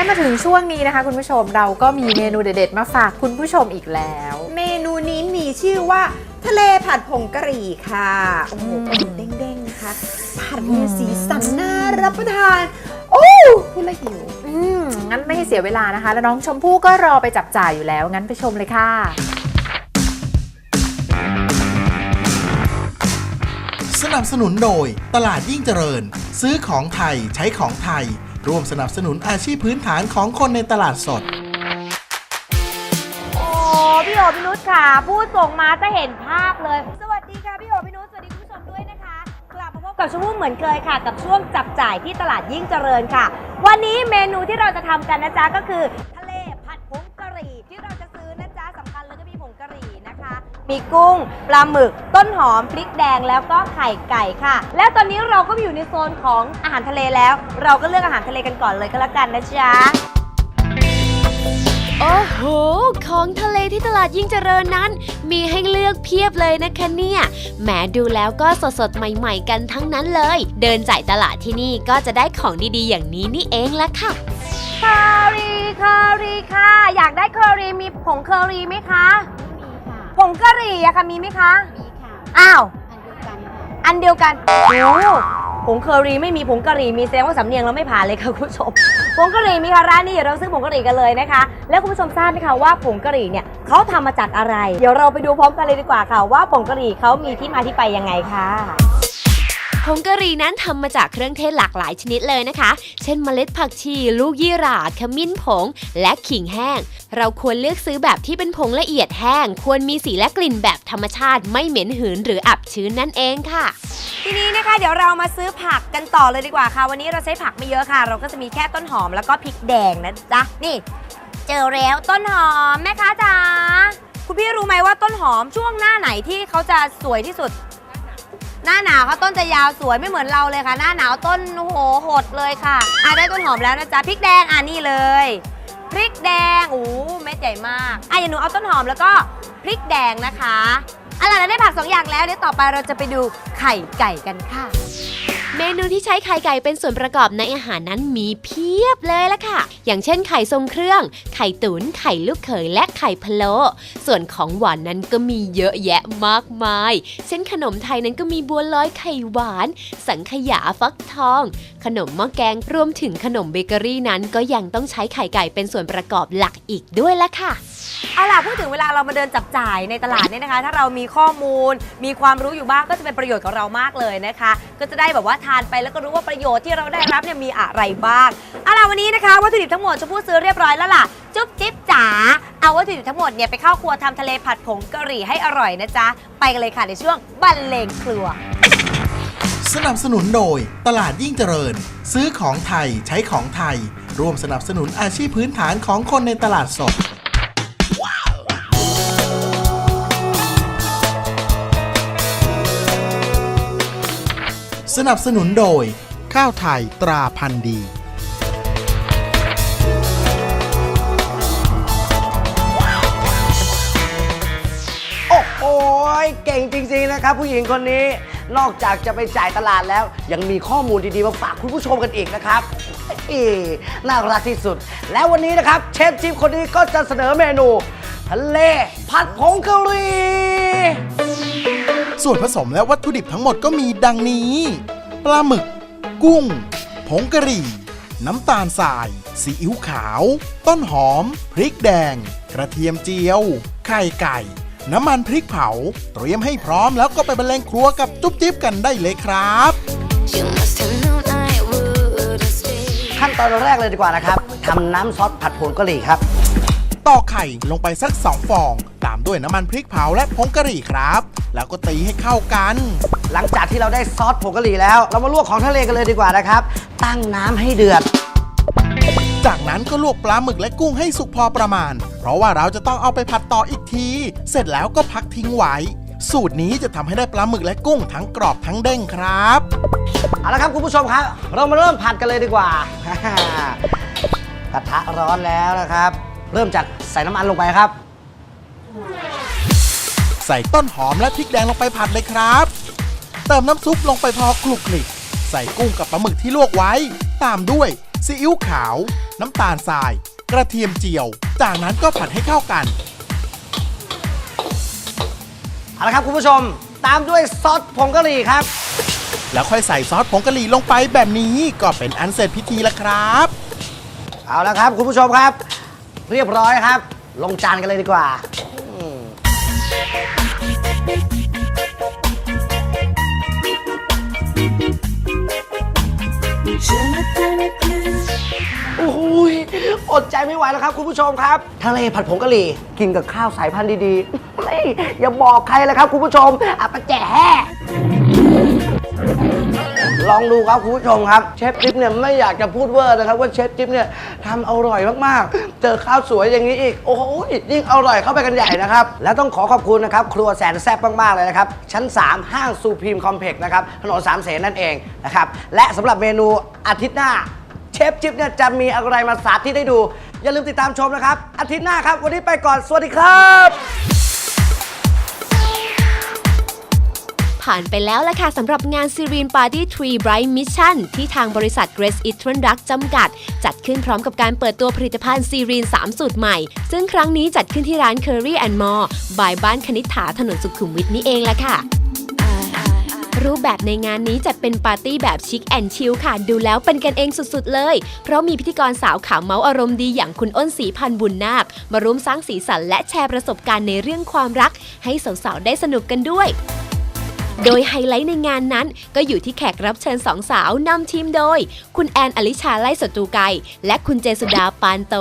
และมาถึงช่วงนี้นะคะ คุณผู้ชมเราก็มีเมนูเด็ดๆ มาฝากคุณผู้ชมอีกแล้ว เมนูนี้มีชื่อว่าทะเลผัดผงกะหรี่ค่ะ โอ้โหอืมเด้งๆนะคะ ผัดมีสีสันน่ารับประทาน โอ้พูดและหิว อืม งั้นไม่ให้เสียเวลานะคะ แล้วน้องชมพู่ก็รอไปจับจ่ายอยู่แล้ว งั้นไปชมเลยค่ะ สนับสนุนโดยตลาดยิ่งเจริญ ซื้อของไทยใช้ของไทย ร่วมสนับสนุนอาชีพพื้นฐานของคนในตลาดสด โอ้พี่โอพี่นุชค่ะพูดส่งมาจะเห็นภาพเลย สวัสดีค่ะพี่โอพี่นุชสวัสดีคุณผู้ชมด้วยนะคะ กลับมาพบกับช่วงเหมือนเคยค่ะ กับช่วงจับจ่ายที่ตลาดยิ่งเจริญค่ะ วันนี้เมนูที่เราจะทำกันนะจ๊ะก็คือท มีกุ้ง ปลาหมึก ต้นหอม พริกแดงแล้วก็ไข่ไก่ค่ะ แล้วตอนนี้เราก็อยู่ในโซนของอาหารทะเลแล้ว เราก็เลือกอาหารทะเลกันก่อนเลยก็แล้วกันนะจ๊ะ โอ้โห ของทะเลที่ตลาดยิ่งเจริญนั้น มีให้เลือกเพียบเลยนะคะเนี่ย แหมดูแล้วก็สดๆใหม่ๆกันทั้งนั้นเลย เดินจ่ายตลาดที่นี่ก็จะได้ของดีๆอย่างนี้นี่เองละค่ะคารีคารีค่ะ อยากได้เคอรีมีผงเคอรีไหมคะมีค่ะ ผงกะหรี่อะค่ะมีไหมคะ มีค่ะ อ้าว อันเดียวกันค่ะอันเดียวกันโอ้ผงเคอรีไม่มีผงกะหรี่มีแสดงว่าสำเนียงเราไม่ผ่านเลยค่ะคุณผู้ชมผงกะหรี่มีค่ะร้านนี้เดี๋ยวเราซื้อผงกะหรี่กันเลยนะคะ แล้วคุณผู้ชมทราบไหมคะว่าผงกะหรี่เนี่ยเขาทำมาจากอะไร เดี๋ยวเราไปดูพร้อมกันเลยดีกว่าค่ะ ว่าผงกะหรี่เขามีที่มาที่ไปยังไงค่ะ ผงกะหรี่นั้นทำมาจากเครื่องเทศหลากหลายชนิดเลยนะคะ เช่นเมล็ดผักชี ลูกยี่หร่าขมิ้นผง และขิงแห้ง เราควรเลือกซื้อแบบที่เป็นผงละเอียดแห้ง ควรมีสีและกลิ่นแบบธรรมชาติไม่เหม็นหืนหรืออับชื้นนั่นเองค่ะ ทีนี้นะคะ เดี๋ยวเรามาซื้อผักกันต่อเลยดีกว่าค่ะ วันนี้เราใช้ผักไม่เยอะค่ะ เราก็จะมีแค่ต้นหอมแล้วก็พริกแดงนะจ๊ะนี่ เจอแล้วต้นหอมแม่ค้าจ๋าคุณพี่รู้ไหมว่าต้นหอมช่วงหน้าไหนที่เขาจะสวยที่สุด หน้าหนาวเขาต้นจะยาวสวยไม่เหมือนเราเลยค่ะ หน้าหนาวต้นโหหดเลยค่ะอะได้ต้นหอมแล้วนะจ๊ะพริกแดงอะนี่เลยพริกแดงโอ้เม็ดใหญ่มากอะอย่าหนูเอาต้นหอมแล้วก็พริกแดงนะคะเอาล่ะเราได้ผักสองอย่างแล้วเดี๋ยวต่อไปเราจะไปดูไข่ไก่กันค่ะ เมนูที่ใช้ไข่ไก่เป็นส่วนประกอบในอาหารนั้นมีเพียบเลยล่ะค่ะ อย่างเช่นไข่ทรงเครื่อง ไข่ตุน๋นไข่ลูกเขยและไข่พะโล้ส่วนของหวานนั้นก็มีเยอะแยะมากมาย เช่นขนมไทยนั้นก็มีบัวลอยไข่หวาน สังขยาฟักทอง ขนมหม้อแกงรวมถึงขนมเบเกอรี่นั้นก็ยังต้องใช้ไข่ไก่เป็นส่วนประกอบหลักอีกด้วยล่ะค่ะเอาล่ะพูดถึงเวลาเรามาเดินจับจ่ายในตลาดเนี่ยนะคะ ถ้าเรามีข้อมูลมีความรู้อยู่บ้างก็จะเป็นประโยชน์กับเรามากเลยนะคะ ก็จะได้แบบว่าทานไปแล้วก็รู้ว่าประโยชน์ที่เราได้รับเนี่ยมีอะไรบ้างเอาล่ะวันนี้นะคะวัตถุดิบทั้งหมดชมพู่ซื้อเรียบร้อยแล้วล่ะจุ๊บจิ๊บจ๋าเอาวัตถุดิบทั้งหมดเนี่ยไปเข้าครัวทำทะเลผัดผงกะหรี่ให้อร่อยนะจ๊ะไปกันเลยค่ะในช่วงบรรเลงครัว สนับสนุนโดย ตลาดยิ่งเจริญ ซื้อของไทยใช้ของไทย ร่วมสนับสนุนอาชีพพื้นฐานของคนในตลาดสด นับสนุนโดย ข้าวไทยตราพันดี โอ้โหเก่งจริงๆนะครับ ผู้หญิงคนนี้ นอกจากจะไปจ่ายตลาดแล้ว ยังมีข้อมูลดีๆ มาฝากคุณผู้ชมกันอีกนะครับอีน่ารักที่สุด แล้ววันนี้นะครับ เชฟจิ๊บคนนี้ก็จะเสนอเมนูทะเลผัดผงกะหรี่ ส่วนผสมและวัตถุดิบทั้งหมดก็มีดังนี้ ปลาหมึก กุ้ง ผงกะหรี่ น้ำตาลทราย ซีอิ๊วขาว ต้นหอม พริกแดง กระเทียมเจียว ไข่ไก่ น้ำมันพริกเผา เตรียมให้พร้อมแล้วก็ไปบรรเลงครัวกับจุ๊บจิ๊บกันได้เลยครับ You must have known I would stay ขั้นตอนแรกเลยดีกว่านะครับทำน้ำซอสผัดผงกะหรี่ครับ ตอกไข่ลงไปสักสองฟอง ตามด้วยน้ำมันพริกเผาและผงกะหรี่ครับ แล้วก็ตีให้เข้ากัน หลังจากที่เราได้ซอสผงกะหรี่แล้ว เรามาลวกของทะเลกันเลยดีกว่านะครับ ตั้งน้ำให้เดือดจากนั้นก็ลวกปลาหมึกและกุ้งให้สุกพอประมาณ เพราะว่าเราจะต้องเอาไปผัดต่ออีกที เสร็จแล้วก็พักทิ้งไว้ สูตรนี้จะทำให้ได้ปลาหมึกและกุ้งทั้งกรอบทั้งเด้งครับ เอาละครับคุณผู้ชมครับ เรามาเริ่มผัดกันเลยดีกว่า กระทะร้อนแล้วนะครับ เริ่มจากใส่น้ำมันลงไปครับ ใส่ต้นหอมและพริกแดงลงไปผัดเลยครับ เติมน้ำซุปลงไปพอคลุกคลิก ใส่กุ้งกับปลาหมึกที่ลวกไว้ ตามด้วยซีอิ๊วขาว น้ำตาลทราย กระเทียมเจียว จากนั้นก็ผัดให้เข้ากัน เอาละครับคุณผู้ชมตามด้วยซอสผงกะหรี่ครับ แล้วค่อยใส่ซอสผงกะหรี่ลงไปแบบนี้ก็เป็นอันเสร็จพิธีแล้วครับ เอาละครับคุณผู้ชมครับ เรียบร้อยครับ ลงจานกันเลยดีกว่าอืมโอ้โหยอดใจไม่ไหวแล้วครับ คุณผู้ชมครับ ทะเลผัดผงกะหรี่ กินกับข้าวสายพันธุ์ดีๆเฮ้ยอย่าบอกใครเลยครับ คุณผู้ชมอะปะแจ๋ ลองดูครับคุณผู้ชมครับเชฟจิ๊บเนี่ยไม่อยากจะพูดเวอร์นะครับว่าเชฟจิ๊บเนี่ยทำอร่อยมากๆ เจอข้าวสวยอย่างนี้อีก โอ้โหยิ่งอร่อยเข้าไปกันใหญ่นะครับ และต้องขอขอบคุณนะครับ ครัวแสนแซ่บมากๆเลยนะครับ ชั้น 3 ห้างซูพรีมคอมเพล็กซ์นะครับถนนสามเสนนั่นเองนะครับและสำหรับเมนูอาทิตย์หน้าเชฟจิ๊บเนี่ยจะมีอะไรมาสาธิตให้ดู อย่าลืมติดตามชมนะครับอาทิตย์หน้าครับ วันนี้ไปก่อนสวัสดีครับ ผ่านไปแล้วละค่ะสำหรับงาน Serene Party Tree Bright Mission ที่ทางบริษัท Grace Eastern Drug จำกัด จัดขึ้นพร้อมกับการเปิดตัวผลิตภัณฑ์ Serene 3 สูตรใหม่ ซึ่งครั้งนี้จัดขึ้นที่ร้าน Curry and More บายบ้านคณิษฐาถนนสุขุมวิทนี่เองละค่ะรูปแบบในงานนี้จัดเป็นปาร์ตี้แบบชิคแอนชิลค่ะ ดูแล้วเป็นกันเองสุดๆเลย เพราะมีพิธีกรสาวขาวเมาส์อารมณ์ดีอย่างคุณอ้นสีพันบุญนาค มาร่วมสร้างสีสันและแชร์ประสบการณ์ในเรื่องความรัก ให้สาวๆได้สนุกกันด้วย โดยไฮไลท์ในงานนั้น ก็อยู่ที่แขกรับเชิญสองสาวนำทีมโดย คุณแอนอลิชาไล่สตูไกและคุณเจสุดาปานโต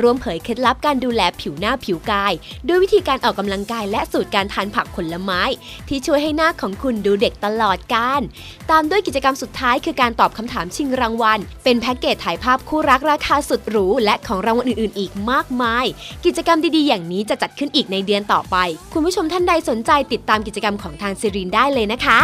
ร่วมเผยเคล็ดลับการดูแลผิวหน้าผิวกาย ด้วยวิธีการออกกำลังกายและสูตรการทานผักผลไม้ ที่ช่วยให้หน้าของคุณดูเด็กตลอดกาลตามด้วยกิจกรรมสุดท้ายคือการตอบคำถามชิงรางวัล เป็นแพ็กเกจถ่ายภาพคู่รักราคาสุดหรูและของรางวัลอื่นๆ อีกมากมาย กิจกรรมดีๆ อย่างนี้จะจัดขึ้นอีกในเดือนต่อไป คุณผู้ชมท่านใดสนใจติดตามกิจกรรมของทางซีรีนได้เลยนะคะ